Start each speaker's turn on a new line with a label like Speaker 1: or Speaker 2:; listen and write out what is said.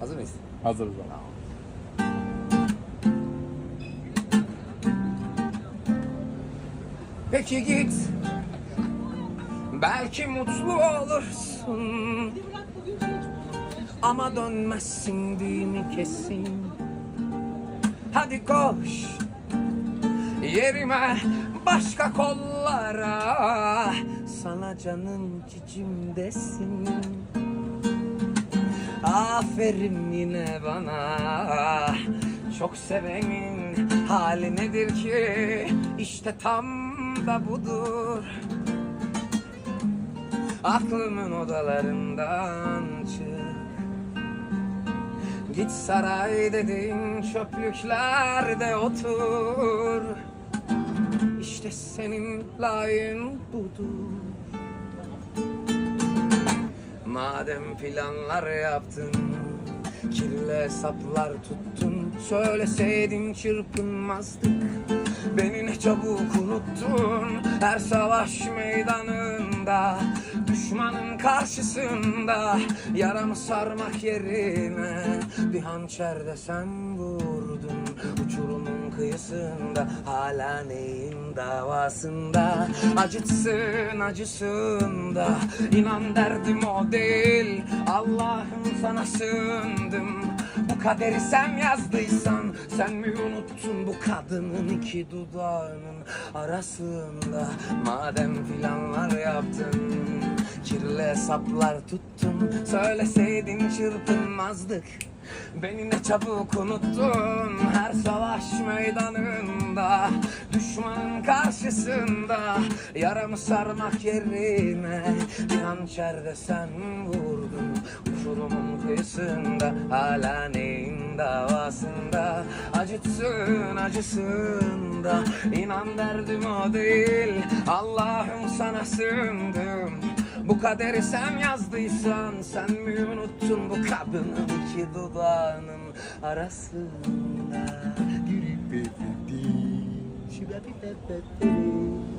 Speaker 1: Hazır mıyız?
Speaker 2: Hazırız abi.
Speaker 1: Peki git. Belki mutlu olursun. Ama dönmezsin mi kesin? Hadi koş. Yerime başka kollara Sana canım cicim desin Aferin yine bana. Çok sevenin hali nedir ki? İşte tam da budur. Aklımın odalarından çık. Git saray dediğin çöplüklerde otur. İşte senin layığın budur Madem planlar yaptın Kirli hesaplar tuttun Söyleseydin çırpınmazdık. Beni ne çabuk unuttun Her savaş meydanında Düşmanın karşısında. Yaramı sarmak yerine Bir hançerde sen vurdun Kıyısında Hala neyin davasında? Acıtsın acısında İnan derdim o değil. Allah'ım sana sığındım. Bu kaderi sen yazdıysan Sen mi unuttun bu kadının iki dudağının arasında? Madem planlar yaptın Kirli hesaplar tuttun Söyleseydin çırpınmazdık Beni ne çabuk unuttun her savaş meydanında Düşmanın karşısında. Yaramı sarmak yerine Bir hançerde sen vurdun. Uçurumun kıyısında Hala neyin davasında? Acıtsın acısında İnan derdim o değil. Allah'ım sana sığındım bu kaderi sen yazdıysan Sen mi unuttun bu kadının iki dudağının arasında Yürü be be be.